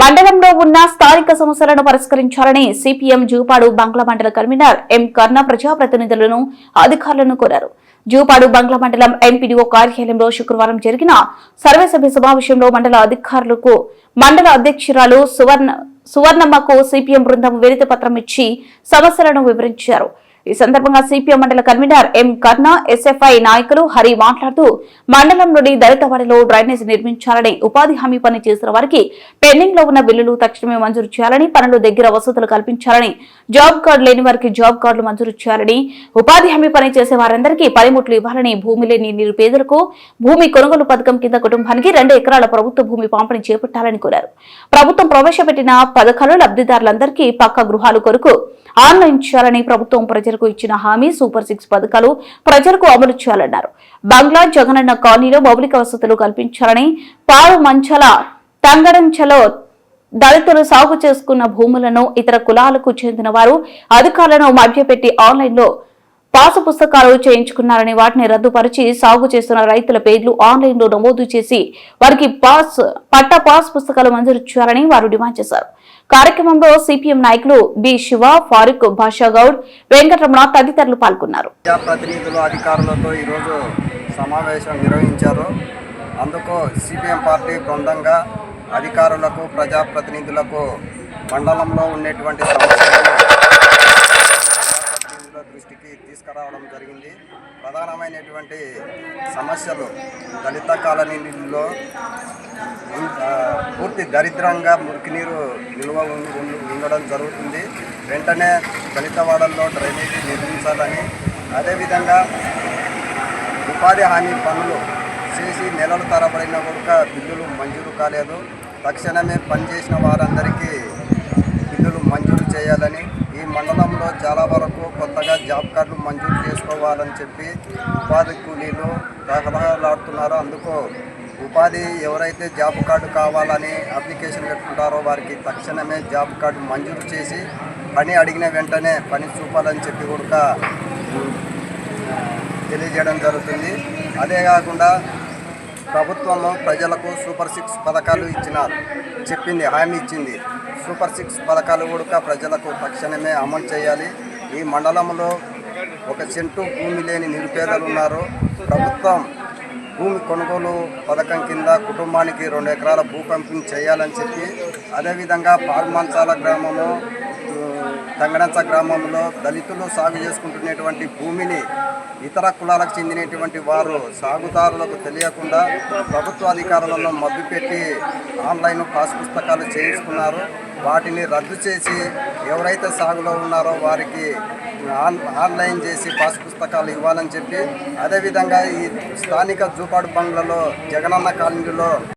మండలంలో ఉన్న స్థానిక సమస్యలను పరిష్కరించాలని సిపిఎం జూపాడు బంగ్లా మండల కన్వీనర్ ఎం కర్ణ ప్రజాప్రతినిధులను అధికారులను కోరారు. జూపాడు బంగ్లా మండలం ఎంపీడీఓ కార్యాలయంలో శుక్రవారం జరిగిన సర్వసభ్య సమావేశంలో మండల అధికారులకు మండల అధ్యక్షురాలు సువర్ణ సువర్ణమ్మకు సిపిఎం బృందం వినతి పత్రం ఇచ్చి సమస్యలను వివరించారు. ఈ సందర్భంగా సిపిఎం మండల కన్వీనర్ ఎం కర్ణ ఎస్ఎఫ్ఐ నాయకులు హరి మాట్లాడుతూ మండలంలోని దళితవాడలో డ్రైనేజ్ నిర్మించాలని ఉపాధి హామీ పని చేసిన వారికి పెండింగ్లో ఉన్న బిల్లులు తక్షణమే మంజూరు చేయాలని పనులు దగ్గర వసతులు కల్పించాలని జాబ్ కార్డు లేని వారికి జాబ్ కార్డులు మంజూరు చేయాలని ఉపాధి హామీ పని చేసే వారందరికీ పనిముట్లు ఇవ్వాలని భూమి లేని నిరుపేదలకు భూమి కొనుగోలు పథకం కింద కుటుంబానికి రెండు ఎకరాల ప్రభుత్వ భూమి పంపిణీ చేపట్టాలని కోరారు. ప్రభుత్వం ప్రవేశపెట్టిన పథకాలు లబ్ధిదారులందరికీ పక్క గృహాలు కొరకు ఆన్లైన్ చేయాలని ప్రభుత్వం ప్రజలకు ఇచ్చిన హామీ సూపర్ సిక్స్ పథకాలు ప్రజలకు అమలు చేయాలన్నారు. బంగ్లా జగనన్న కాలనీలో మౌలిక వసతులు కల్పించాలని పావు మంచల తంగడంచలో దళితులు సాగు చేసుకున్న భూములను ఇతర కులాలకు చెందిన వారు అధికారులను మభ్యపెట్టి ఆన్లైన్లో పాసు పుస్తకాలు చేయించుకున్నారని వాటిని రద్దుపరిచి సాగు చేస్తున్న రైతుల పేర్లు ఆన్లైన్లో నమోదు చేసి వారికి పాస్ పట్ట పాస్ పుస్తకాలు మంజూరు చేయాలని వారు డిమాండ్ చేశారు. కార్యక్రమంలో సిపిఎం నాయకులు బి శివ ఫారూక్ భాషాగౌడ్ వెంకటరమణ తదితరులు పాల్గొన్నారు. ప్రతినిధులు అధికారులతో ఈరోజు సమావేశం నిర్వహించారు. అందుకు సిపిఎం పార్టీ బృందంగా అధికారులకు ప్రజాప్రతినిధులకు మండలంలో ఉన్నటువంటి సమస్యలను ప్రజాప్రతినిధుల దృష్టికి తీసుకురావడం జరిగింది. ప్రధానమైనటువంటి సమస్యలు దళిత కాలనీలో పూర్తి దరిద్రంగా మురికినీరు నిల్వ ఉండడం జరుగుతుంది. వెంటనే దళిత వాడల్లో డ్రైనేజీ నిర్మించాలని అదేవిధంగా ఉపాధి హామీ పనులు చేసి నెలలు తరబడిన కూడా బిల్లులు మంజూరు కాలేదు. తక్షణమే పనిచేసిన వారందరికీ బిల్లులు మంజూరు చేయాలని ఈ మండలంలో చాలా వరకు కొత్తగా జాబ్ కార్డులు మంజూరు చేసుకోవాలని చెప్పి ఉపాధి కూలీలు తహలాడుతున్నారో అందుకు ఉపాధి ఎవరైతే జాబ్ కార్డు కావాలని అప్లికేషన్ పెట్టుకుంటారో వారికి తక్షణమే జాబ్ కార్డు మంజూరు చేసి పని అడిగిన వెంటనే పని చూపాలని చెప్పి కూడా తెలియజేయడం జరుగుతుంది. అదే కాకుండా ప్రభుత్వము ప్రజలకు సూపర్ సిక్స్ పథకాలు ఇచ్చినారు చెప్పింది హామీ ఇచ్చింది. సూపర్ సిక్స్ పథకాలు కూడా ప్రజలకు తక్షణమే అమలు చేయాలి. ఈ మండలంలో ఒక చెంటు భూమి లేని నిరుపేదలు ఉన్నారు ప్రభుత్వం భూమి కొనుగోలు పథకం కింద కుటుంబానికి రెండు ఎకరాల భూ పంపిణీ చేయాలని చెప్పి అదేవిధంగా పాల్మంచాల గ్రామము తంగడంచ గ్రామంలో దళితులు సాగు చేసుకుంటున్నటువంటి భూమిని ఇతర కులాలకు చెందినటువంటి వారు సాగుదారులకు తెలియకుండా ప్రభుత్వ అధికారులను మభ్యపెట్టి ఆన్లైన్ పాస్ పుస్తకాలు చేయించుకున్నారు. వాటిని రద్దు చేసి ఎవరైతే సాగులో ఉన్నారో వారికి ఆన్ ఆన్లైన్ చేసి పాస్ పుస్తకాలు ఇవ్వాలని చెప్పి అదేవిధంగా ఈ స్థానిక జూపాడు బంగ్లలో జగనన్న కాలనీలో